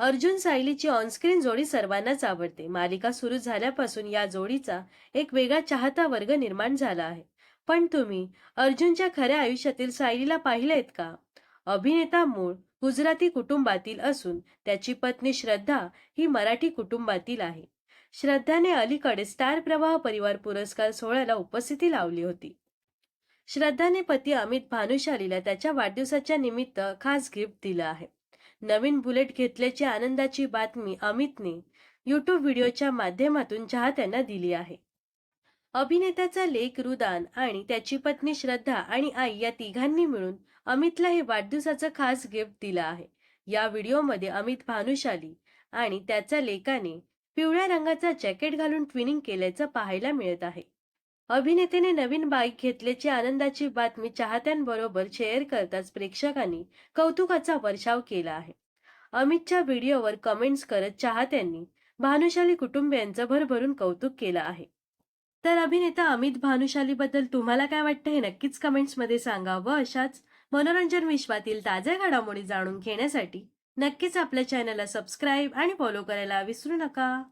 Arjun सायलीची onscreen जोडी सर्वांनाच आवडते. मालिका सुरू झाल्यापासून या जोडीचा एक वेगळा चाहता वर्ग निर्माण झाला आहे. पण तुम्ही अर्जुनच्या खऱ्या आयुष्यातील सायलीला पाहिलेत का? अभिनेता मूळ गुजराती कुटुंबातील असून त्याची पत्नी श्रद्धा ही मराठी कुटुंबातील आहे. श्रद्धाने अलीकडे स्टार प्रवाह परिवार पुरस्कार सोहळ्याला उपस्थिती लावली होती. श्रद्धाने पती अमित भानुशालीला त्याच्या वाढदिवसाच्या निमित्त खास गिफ्ट दिलं आहे. नवीन बुलेट घेतल्याची आनंदाची बातमी अमितने युट्यूब व्हिडिओच्या माध्यमातून चाहत्यांना दिली आहे. अभिनेत्याचा लेख रुदान आणि त्याची पत्नी श्रद्धा आणि आई या तिघांनी मिळून अमितला हे वाढदिवसाचं खास गिफ्ट दिलं आहे. या व्हिडिओमध्ये अमित भानुशाली आणि त्याच्या लेकाने पिवळ्या रंगाचा जॅकेट घालून ट्विनिंग केल्याचं पाहायला मिळत आहे. अभिनेतेने नवीन बाईक घेतल्याची आनंदाची बातमी चाहत्यांबरोबर शेअर करताच प्रेक्षकांनी कौतुकाचा वर्षाव केला आहे. अमितच्या व्हिडिओवर कमेंट्स करत चाहत्यांनी भानुशाली कुटुंबियांचं भरभरून कौतुक केलं आहे. तर अभिनेता अमित भानुशाली बद्दल तुम्हाला काय वाटतं हे नक्कीच कमेंट्समध्ये सांगा व अशाच मनोरंजन विश्वातील ताज्या घडामोडी जाणून घेण्यासाठी नक्कीच आपल्या चॅनलला सबस्क्राईब आणि फॉलो करायला विसरू नका.